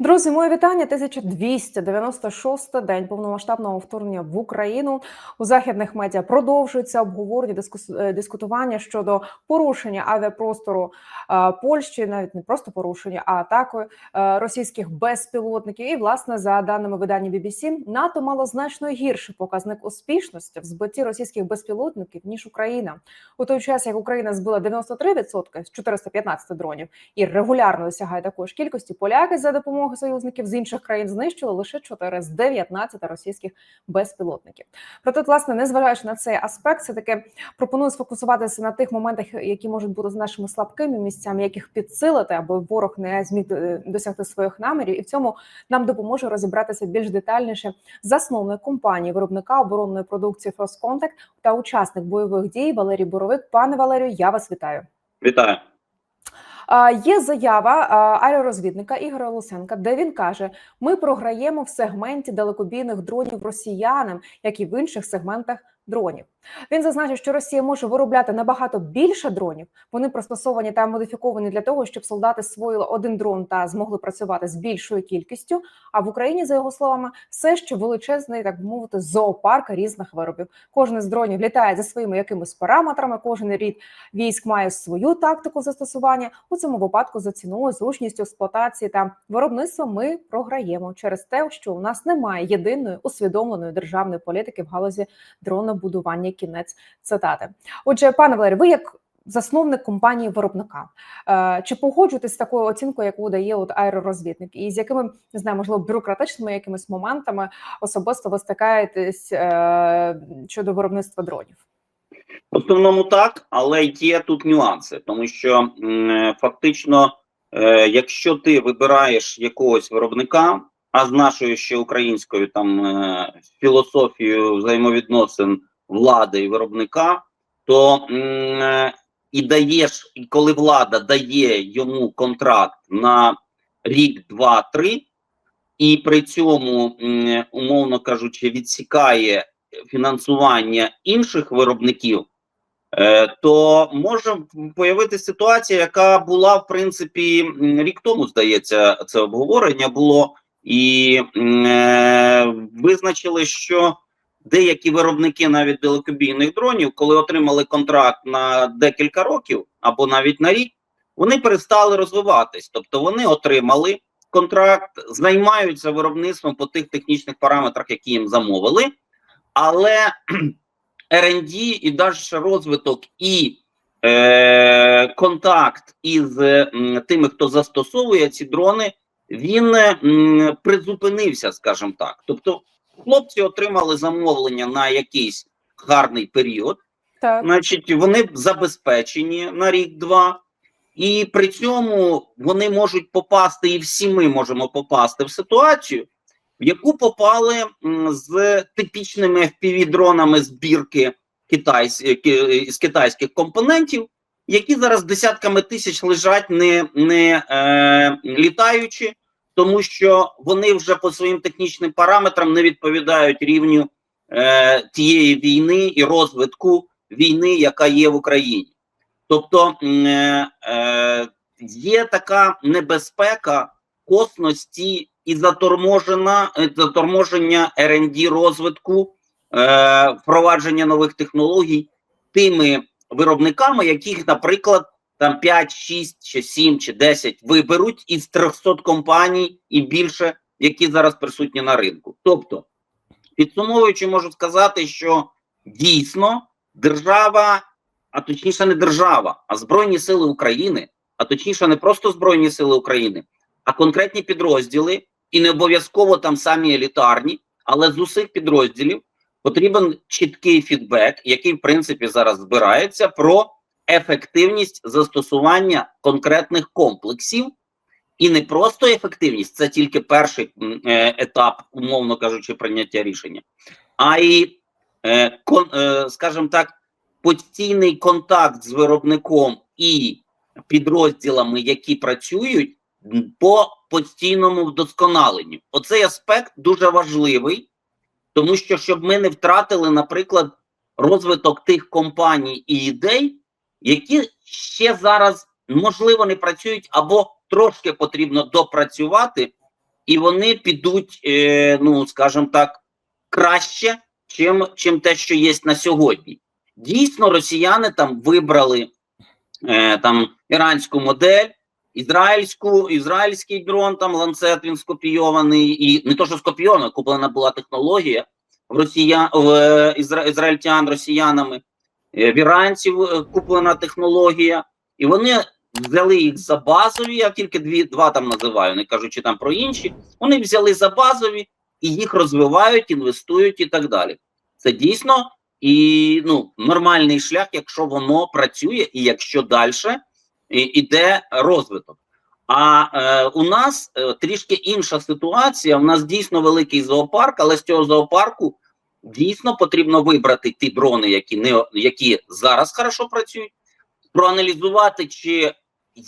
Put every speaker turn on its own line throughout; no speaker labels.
Друзі, моє вітання. 1296 день повномасштабного вторгнення в Україну. У західних медіа продовжується обговорення е, дискутування щодо порушення авіапростору е, Польщі, навіть не просто порушення, а атакою е, російських безпілотників. І власне за даними видання BBC, НАТО мало значно гірший показник успішності в збитті російських безпілотників ніж Україна. У той час як Україна збила 93% з 415 дронів і регулярно досягає такої ж кількості, поляки за допомогою союзників з інших країн знищили лише 4 з 19 російських безпілотників. Проте, власне, незважаючи на цей аспект, все таки пропоную сфокусуватися на тих моментах, які можуть бути з нашими слабкими місцями, яких підсилити, аби ворог не зміг е, досягти своїх намірів, і в цьому нам допоможе розібратися більш детальніше засновник компанії виробника оборонної продукції Contact та учасник бойових дій Валерій Боровик. Пане Валерію, я вас вітаю.
Вітаю.
Є заява аеророзвідника Ігоря Лусенка, де він каже: ми програємо в сегменті далекобійних дронів росіянам, як і в інших сегментах дронів. Він зазначив, що Росія може виробляти набагато більше дронів. Вони пристосовані та модифіковані для того, щоб солдати освоїли один дрон та змогли працювати з більшою кількістю. А в Україні, за його словами, все ще величезний, так би мовити, зоопарк різних виробів. Кожен з дронів літає за своїми якимись параметрами. Кожен рід військ має свою тактику застосування. У цьому випадку за ціною, зручністю експлуатації та виробництва ми програємо через те, що у нас немає єдиної усвідомленої державної політики в галузі дронобудування. Кінець цитати. Отже, пане Валерій, ви як засновник компанії виробника. Е, чи погоджуєтесь з такою оцінкою, яку дає от аеророзвідник, і з якими не знаю, можливо, бюрократичними якимись моментами особисто ви стикаєтесь е, щодо виробництва дронів?
В основному так, але є тут нюанси, тому що фактично, е, якщо ти вибираєш якогось виробника, а з нашою ще українською там філософією взаємовідносин влади і виробника, то е, і даєш, і коли влада дає йому контракт на рік, два, три, і при цьому, умовно кажучи, відсікає фінансування інших виробників, е, то може появитися ситуація, яка була в принципі рік тому, здається, це обговорення було, і е, визначили, що деякі виробники навіть далекобійних дронів, коли отримали контракт на декілька років або навіть на рік, вони перестали розвиватись, тобто вони отримали контракт, займаються виробництвом по тих технічних параметрах, які їм замовили, але R&D і далі розвиток і е, контакт із м, тими, хто застосовує ці дрони, він м, призупинився, скажімо так. Тобто, хлопці отримали замовлення на якийсь гарний період,
Так.
значить, вони забезпечені на рік-два, і при цьому вони можуть попасти, і всі ми можемо попасти в ситуацію, в яку попали з типічними FPV-дронами збірки китайсь, е, з китайських компонентів, які зараз десятками тисяч лежать не, не е, літаючи, тому що вони вже по своїм технічним параметрам не відповідають рівню е, тієї війни і розвитку війни, яка є в Україні. Тобто е, е, є така небезпека косності і заторможена е, заторможення R&D розвитку, е, впровадження нових технологій тими виробниками, яких, наприклад, там 5, 6, чи 7, чи 10 виберуть із 300 компаній і більше, які зараз присутні на ринку. Тобто, підсумовуючи, можу сказати, що дійсно держава, а точніше не держава, а Збройні Сили України, а точніше не просто Збройні Сили України, а конкретні підрозділи, і не обов'язково там самі елітарні, але з усіх підрозділів потрібен чіткий фідбек, який в принципі зараз збирається про ефективність застосування конкретних комплексів. І не просто ефективність, це тільки перший е, етап, умовно кажучи, прийняття рішення, а й, е, е, скажімо так, постійний контакт з виробником і підрозділами, які працюють по постійному вдосконаленню. Оцей аспект дуже важливий, тому що щоб ми не втратили, наприклад, розвиток тих компаній і ідей, які ще зараз можливо не працюють, або трошки потрібно допрацювати і вони підуть, е, ну скажімо так, краще, чим, чим те, що є на сьогодні. Дійсно, росіяни там вибрали е, там іранську модель, ізраїльську, ізраїльський дрон, там ланцет він скопійований, і не то, що скопійовано, куплена була технологія в росіян в е, ізра, ізраїльтян росіянами, в іранців е, куплена технологія, і вони взяли їх за базові. Я тільки дві два там називаю, не кажучи там про інші. Вони взяли за базові і їх розвивають, інвестують і так далі. Це дійсно і ну нормальний шлях, якщо воно працює, і якщо далі іде розвиток. А е, у нас е, трішки інша ситуація. У нас дійсно великий зоопарк, але з цього зоопарку дійсно потрібно вибрати ті дрони, які не які зараз хорошо працюють, проаналізувати, чи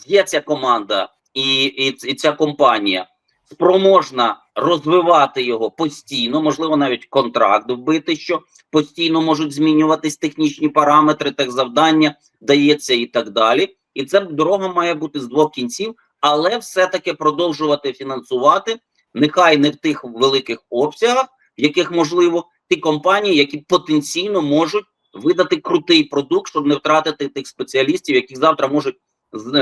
є ця команда і, і, і ця компанія спроможна розвивати його постійно, можливо, навіть контракт вбити, що постійно можуть змінюватись технічні параметри, техзавдання дається і так далі. І ця дорога має бути з двох кінців, але все-таки продовжувати фінансувати, нехай не в тих великих обсягах, в яких можливо ті компанії, які потенційно можуть видати крутий продукт, щоб не втратити тих спеціалістів, яких завтра можуть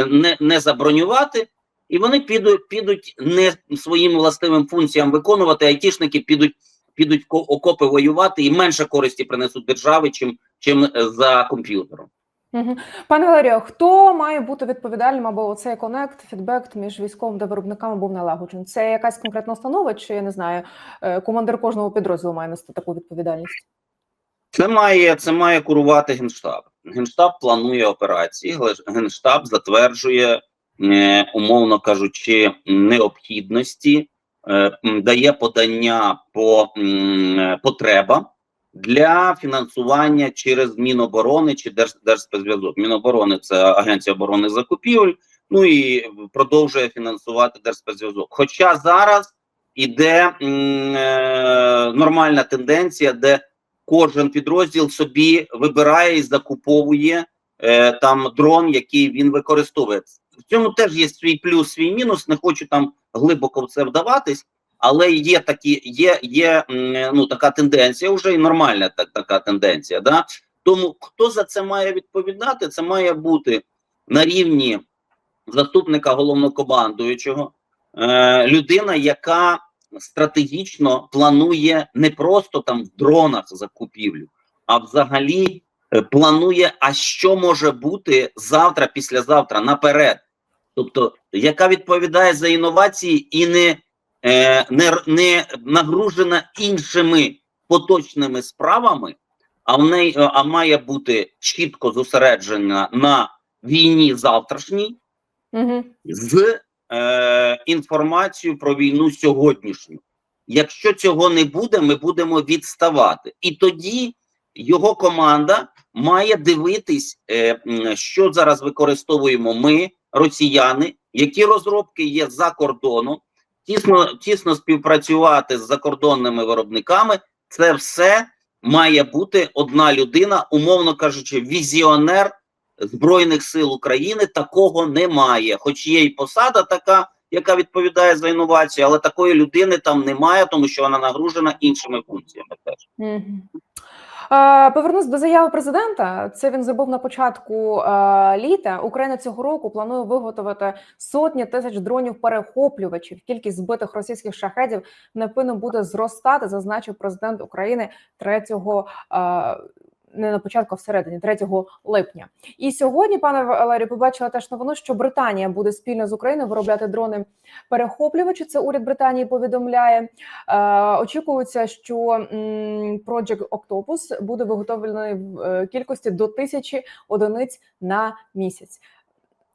не, не забронювати, і вони підуть, підуть не своїм властивим функціям виконувати, айтішники підуть, підуть ко- окопи воювати і менше користі принесуть держави, чим, чим е, за комп'ютером.
Пане Валерію, хто має бути відповідальним, або цей конект, фідбек між військовим та виробниками був налагоджений? Це якась конкретна установа, чи я не знаю, е, командир кожного підрозділу має нести таку відповідальність?
Це має це має курувати генштаб. Генштаб планує операції, генштаб затверджує, е, умовно кажучи, необхідності, е, дає подання по потребам для фінансування через Міноборони чи Держ, Держспецзв'язок. Міноборони це Агенція оборони закупівель. Ну і продовжує фінансувати Держспецзв'язок. Хоча зараз іде е, нормальна тенденція, де кожен підрозділ собі вибирає і закуповує е, там дрон, який він використовує. В цьому теж є свій плюс, свій мінус. Не хочу там глибоко в це вдаватись, але є такі, є, є ну така тенденція, вже і нормальна так, така тенденція. Да? Тому хто за це має відповідати? Це має бути на рівні заступника головнокомандуючого, е, людина, яка стратегічно планує не просто там в дронах закупівлю, а взагалі е, планує, а що може бути завтра, післязавтра наперед. Тобто, яка відповідає за інновації і не, е, не, не нагружена іншими поточними справами, а в неї е, а має бути чітко зосереджена на війні завтрашній
Угу.
з е, інформацією про війну сьогоднішню. Якщо цього не буде, ми будемо відставати. І тоді його команда має дивитись, е, що зараз використовуємо ми, росіяни, які розробки є за кордоном, тісно, тісно співпрацювати з закордонними виробниками. Це все має бути одна людина, умовно кажучи, візіонер Збройних сил України такого немає. Хоч є і посада така, яка відповідає за інновацію, але такої людини там немає, тому що вона нагружена іншими функціями. Теж
Повернусь до заяви президента. Це він забув на початку літа. Україна цього року планує виготовити сотні тисяч дронів перехоплювачів. Кількість збитих російських шахедів невпинно буде зростати, зазначив президент України 3 е, не на початку, а всередині 3 липня. І сьогодні, пане Валерію, побачила теж новину, що Британія буде спільно з Україною виробляти дрони перехоплювачі. Це уряд Британії повідомляє. Е, очікується, що Project Octopus буде виготовлений в е, кількості до тисячі одиниць на місяць.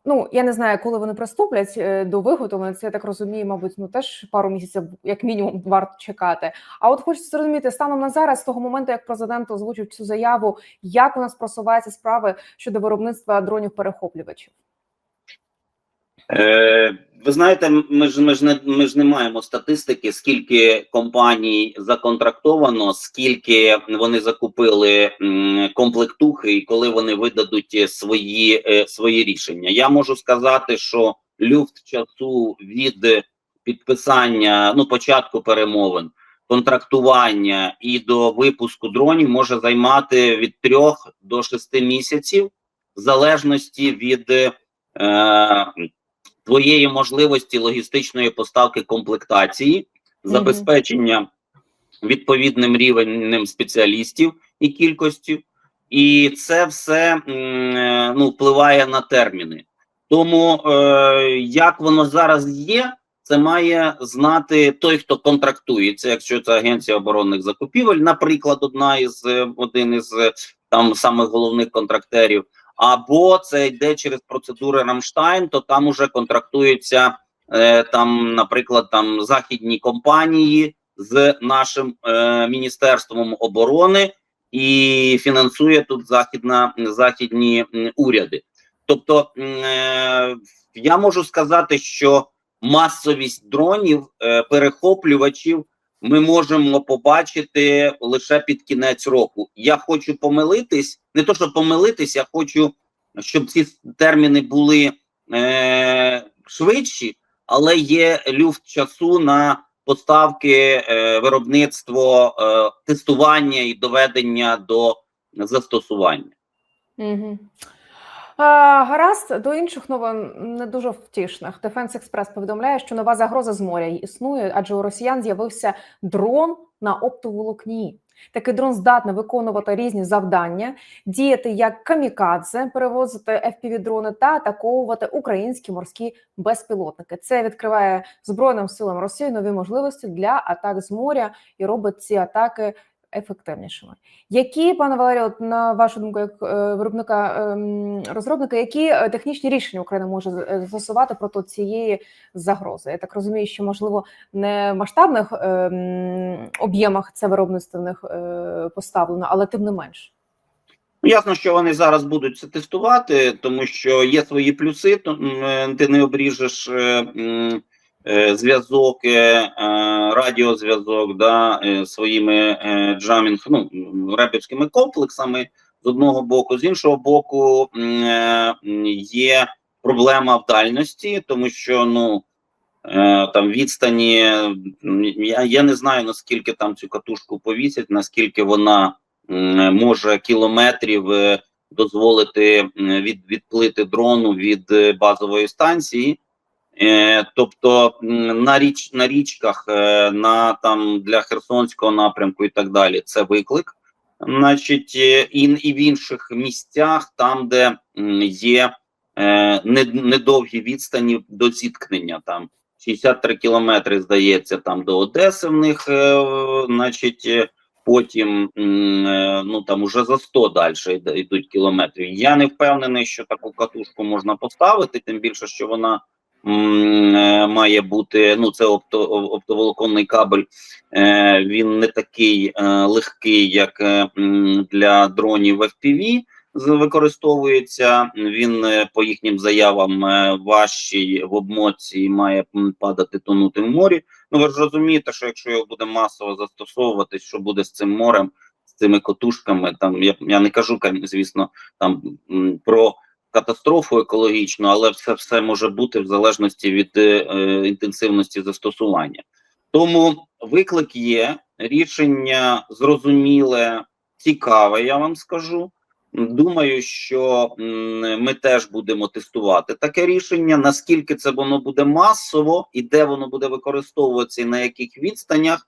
Ну я не знаю, коли вони приступлять е, до виготовлення. Це я так розумію, мабуть, ну теж пару місяців, як мінімум, варто чекати. А от хочеться зрозуміти станом на зараз, з того моменту, як президент озвучив цю заяву, як у нас просуваються справи щодо виробництва дронів перехоплювачів.
Е, ви знаєте, ми ж ми ж не ми ж не маємо статистики, скільки компаній законтрактовано, скільки вони закупили комплектухи, і коли вони видадуть свої, е, свої рішення. Я можу сказати, що люфт часу від підписання ну початку перемовин, контрактування і до випуску дронів може займати від 3 до 6 місяців, в залежності від е, твоєї можливості логістичної поставки комплектації, забезпечення відповідним рівнем спеціалістів і кількістю, і це все е, ну, впливає на терміни. Тому е, як воно зараз є, це має знати той, хто контрактується, якщо це агенція оборонних закупівель, наприклад, одна із е, один із е, там самих головних контрактерів, або це йде через процедури Рамштайн, то там уже контрактуються е, там, наприклад, там західні компанії з нашим е, міністерством оборони і фінансує тут західна західні уряди. Тобто е, я можу сказати, що масовість дронів, е, перехоплювачів ми можемо побачити лише під кінець року. Я хочу помилитись, не то щоб помилитись, я хочу, щоб ці терміни були е, швидші, але є люфт часу на поставки, е, виробництво, е, тестування і доведення до застосування.
Угу. Гаразд до інших новин не дуже втішних. Defense Express повідомляє, що нова загроза з моря існує, адже у росіян з'явився дрон на оптоволокні. Такий дрон здатний виконувати різні завдання, діяти як камікадзе, перевозити fpv дрони та атаковувати українські морські безпілотники. Це відкриває збройним силам Росії нові можливості для атак з моря і робить ці атаки ефективнішими. Які, пане Валерію, на вашу думку, як е, виробника ем, розробника, які е, технічні рішення Україна може е, застосувати проти цієї загрози? Я так розумію, що можливо не в масштабних ем, об'ємах це виробництво в них е, поставлено, але тим не менш.
Ну, Ясно, що вони зараз будуть це тестувати, тому що є свої плюси. Ти не обріжеш зв'язок, е, е, радіозв'язок да, е, своїми е, джамінг, ну, репівськими комплексами з одного боку, з іншого боку, е, є проблема в дальності, тому що ну. е, Там відстані, я, я не знаю наскільки там цю катушку повісять, наскільки вона може кілометрів е, дозволити від, відплити дрону від е, базової станції. Е, тобто на річ на річках, е, на там для Херсонського напрямку і так далі, це виклик. Значить, е, і, і в інших місцях, там, де є е, недовгі відстані до зіткнення, там 63 кілометри, здається, там до Одеси в них, е, значить, потім е, ну там уже за 100 далі йдуть кілометрів. Я не впевнений, що таку катушку можна поставити, тим більше, що вона має бути. Ну, це опто, оптоволоконний кабель. Е, він не такий е, легкий, як е, для дронів FPV використовується. Він е, по їхнім заявам е, важчий в обмотці і має падати тонути в морі. Ну ви ж розумієте, що якщо його буде масово застосовувати, що буде з цим морем, з цими котушками, там я, я не кажу, звісно, там про катастрофу екологічну, але все все може бути в залежності від е, інтенсивності застосування. Тому виклик є, рішення зрозуміле, цікаве, я вам скажу. Думаю, що ми теж будемо тестувати таке рішення. Наскільки це воно буде масово і де воно буде використовуватися і на яких відстанях,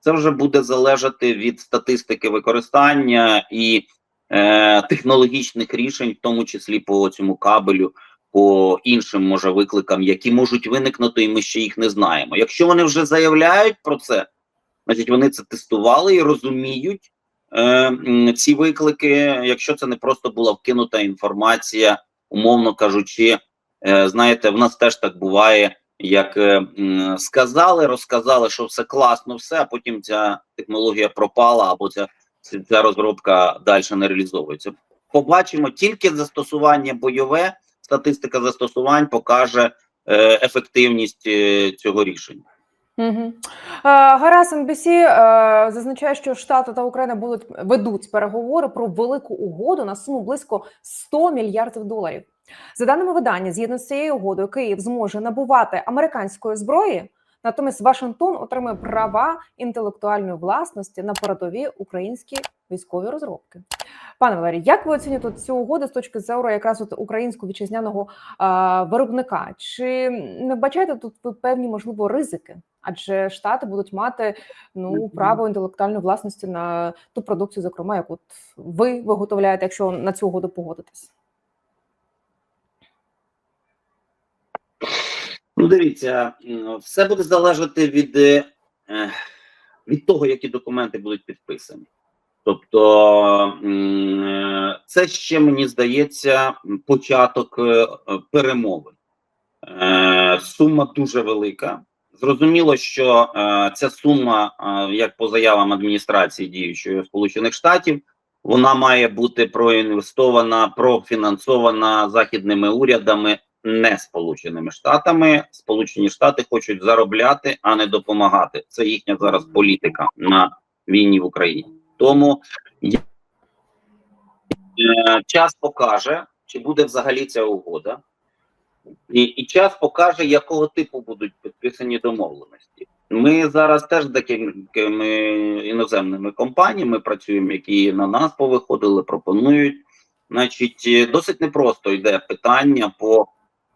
це вже буде залежати від статистики використання і е, технологічних рішень, в тому числі по цьому кабелю, по іншим може викликам, які можуть виникнути, і ми ще їх не знаємо. Якщо вони вже заявляють про це, значить вони це тестували і розуміють е, ці виклики. Якщо це не просто була вкинута інформація, умовно кажучи, е, знаєте, в нас теж так буває. Як е, сказали, розказали, що все класно, все, а потім ця технологія пропала, або ця, ця- розробка далі не реалізовується. Побачимо тільки застосування бойове, статистика застосувань покаже е, ефективність е, цього рішення.
Угу. Гарас НБС е, зазначає, що Штати та Україна будуть ведуть переговори про велику угоду на суму близько 100 мільярдів доларів. За даними видання, згідно з цією угодою, Київ зможе набувати американської зброї Натомість Вашингтон отримує права інтелектуальної власності на передові українські військові розробки. Пане Валерій, як ви оцінюєте цю угоду з точки зору якраз от українського вітчизняного а, виробника? Чи не бачаєте тут ви певні можливо ризики? Адже штати будуть мати ну право інтелектуальної власності на ту продукцію, зокрема, яку ви виготовляєте, якщо на цю угоду погодитесь?
Ну, дивіться, все буде залежати від, е, від того, які документи будуть підписані. Тобто, е, це ще мені здається початок е, перемовин. Е, Сума дуже велика. Зрозуміло, що ця сума, як по заявам адміністрації діючої Сполучених Штатів, вона має бути проінвестована, профінансована західними урядами, не Сполученими Штатами. Сполучені Штати хочуть заробляти, а не допомагати. Це їхня зараз політика на війні в Україні. Тому е, час покаже, чи буде взагалі ця угода. І, і час покаже, якого типу будуть підписані домовленості. Ми зараз теж з декількома іноземними компаніями працюємо, які на нас повиходили, пропонують. Значить, досить непросто йде питання по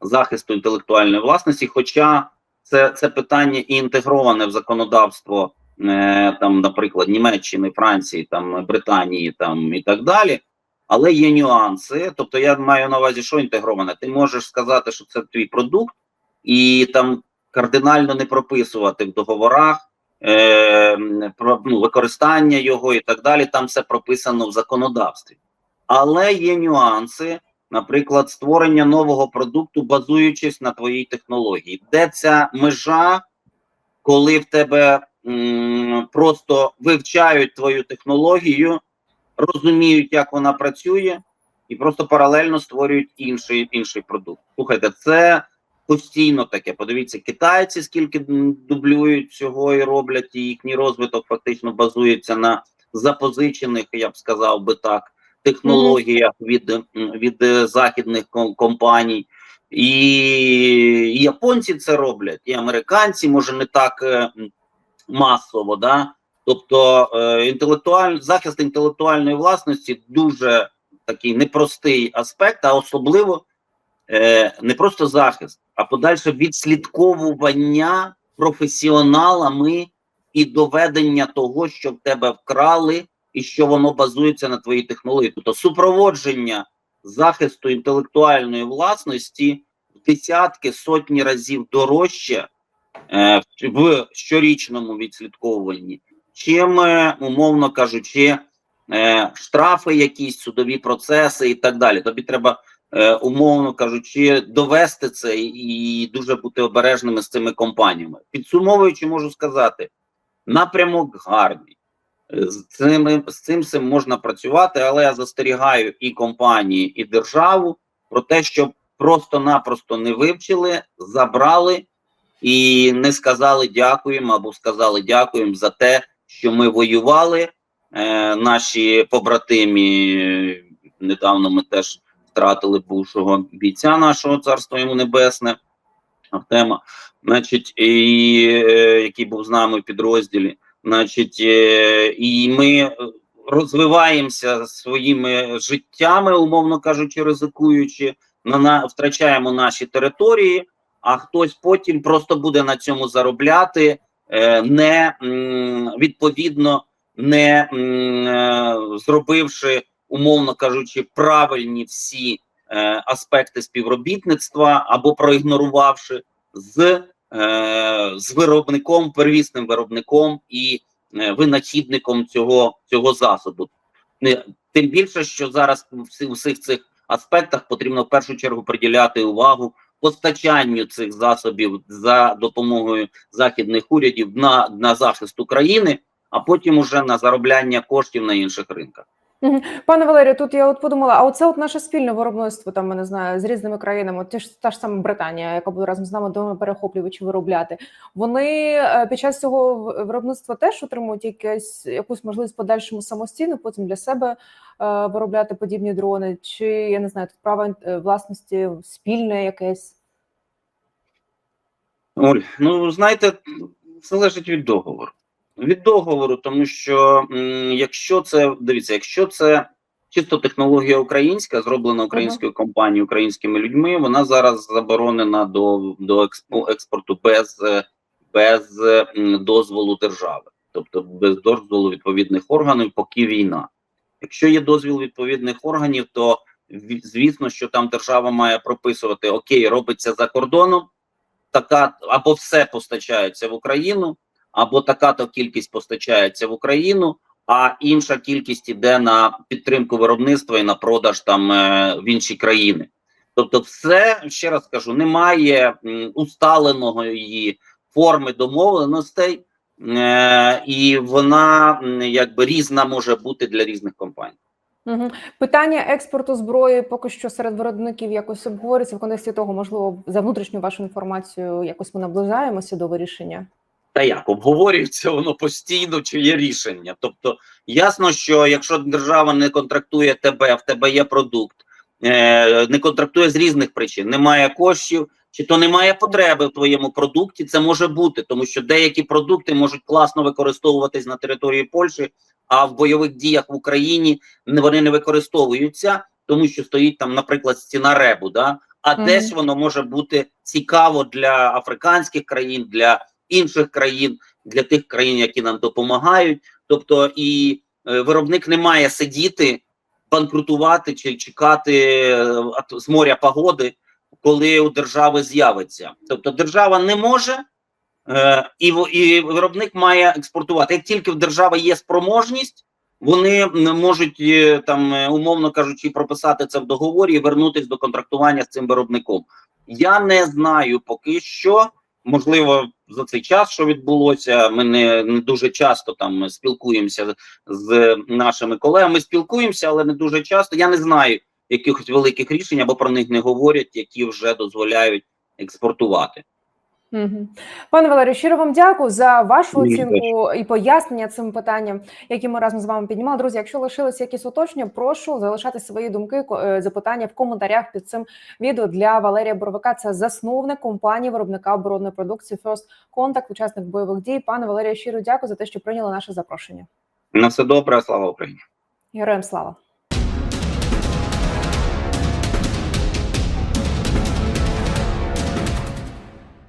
захисту інтелектуальної власності, хоча це, це питання і інтегроване в законодавство, е, там, наприклад, Німеччини, Франції, там Британії, там і так далі. Але є нюанси. Тобто, я маю на увазі, що інтегроване. Ти можеш сказати, що це твій продукт, і там кардинально не прописувати в договорах е, про ну, використання його і так далі. Там все прописано в законодавстві. Але є нюанси, наприклад, створення нового продукту, базуючись на твоїй технології. Де ця межа, коли в тебе просто вивчають твою технологію, розуміють, як вона працює, і просто паралельно створюють інший інший продукт. Слухайте, це постійно таке. Подивіться, китайці скільки дублюють цього і роблять, і їхній розвиток фактично базується на запозичених, я б сказав би так, технологіях від, від е, західних компаній. І, і японці це роблять, і американці, може, не так е, масово, да. Тобто е, інтелектуаль... захист інтелектуальної власності дуже такий непростий аспект, а особливо е, не просто захист, а подальше відслідковування професіоналами і доведення того, що в тебе вкрали, і що воно базується на твоїй технології. Тобто супроводження захисту інтелектуальної власності в десятки сотні разів дорожче е, в щорічному відслідковуванні, чим, е, умовно кажучи, е, штрафи, якісь судові процеси і так далі. Тобі треба, е, умовно кажучи, довести це і дуже бути обережними з цими компаніями. Підсумовуючи, можу сказати, напрямок гарний. Е, З цим, з цим всім можна працювати, але я застерігаю і компанії, і державу про те, щоб просто-напросто не вивчили, забрали і не сказали дякуємо або сказали дякуємо за те, що ми воювали. Е, наші побратимі недавно ми теж втратили бувшого бійця нашого царства йому небесне. Артема, значить, і, е, який був з нами в підрозділі. Значить, е, і ми е, розвиваємося своїми життями, умовно кажучи, ризикуючи, на, на втрачаємо наші території, а хтось потім просто буде на цьому заробляти, е, не відповідно не зробивши, умовно кажучи, правильні всі аспекти співробітництва або проігнорувавши з, з виробником, первісним виробником і е, винахідником цього, цього засобу. Тим більше, що зараз у всі- у всіх цих аспектах потрібно в першу чергу приділяти увагу постачанню цих засобів за допомогою західних урядів на, на захист України, а потім уже на заробляння коштів на інших ринках.
Пане Валерію, тут я от подумала, а оце от наше спільне виробництво, там, я не знаю, з різними країнами, ті ж та ж сама Британія, яка буде разом з нами дома перехоплювачі виробляти. Вони е, під час цього виробництва теж отримують якесь якусь можливість подальшому самостійно, потім для себе е, виробляти подібні дрони, чи я не знаю, тут право е, власності спільне якесь.
Оль, ну знаєте, залежить від договору. Від договору, тому що якщо це дивіться, якщо це чисто технологія українська, зроблена українською компанією, українськими людьми, вона зараз заборонена до, до експо- експорту без, без дозволу держави, тобто без дозволу відповідних органів, поки війна. Якщо є дозвіл відповідних органів, то звісно, що там держава має прописувати окей, робиться за кордоном така або все постачається в Україну, або така то кількість постачається в Україну, а інша кількість іде на підтримку виробництва і на продаж там е, в інші країни. Тобто, все ще раз кажу, немає її форми домовленостей, е, і вона якби різна може бути для різних компаній.
Питання експорту зброї поки що серед виробників якось обговорюється в контексті того, можливо, за внутрішню вашу інформацію якось ми наближаємося до вирішення.
Та як обговорюється воно постійно, чи є рішення. Тобто, ясно, що якщо держава не контрактує тебе, в тебе є продукт, е, не контрактує з різних причин, немає коштів, чи то немає потреби в твоєму продукті, це може бути, тому що деякі продукти можуть класно використовуватись на території Польщі, а в бойових діях в Україні вони не використовуються, тому що стоїть там, наприклад, стіна ребу. Да? А
Мгм.
десь воно може бути цікаво для африканських країн, для інших країн, для тих країн, які нам допомагають. Тобто, і е, виробник не має сидіти, банкрутувати чи чекати е, з моря погоди, коли у держави з'явиться. Тобто, держава не може. Е, і, і виробник має експортувати. Як тільки в держави є спроможність, вони можуть там, умовно кажучи, прописати це в договорі і вернутись до контрактування з цим виробником. Я не знаю поки що. Можливо, за цей час, що відбулося, ми не, не дуже часто там спілкуємося з нашими колегами. Спілкуємося, але не дуже часто. Я не знаю якихось великих рішень або про них не говорять, які вже дозволяють експортувати.
Угу. Пане Валерію, щиро вам дякую за вашу оцінку і пояснення цим питанням, які ми разом з вами піднімали. Друзі, якщо лишилися якісь уточнення, прошу залишати свої думки, е, запитання в коментарях під цим відео для Валерія Боровика. Це засновник компанії виробника оборонної продукції First Contact, учасник бойових дій. Пане Валерію, щиро дякую за те, що прийняли наше запрошення.
На все добре, слава Україні.
Героям слава!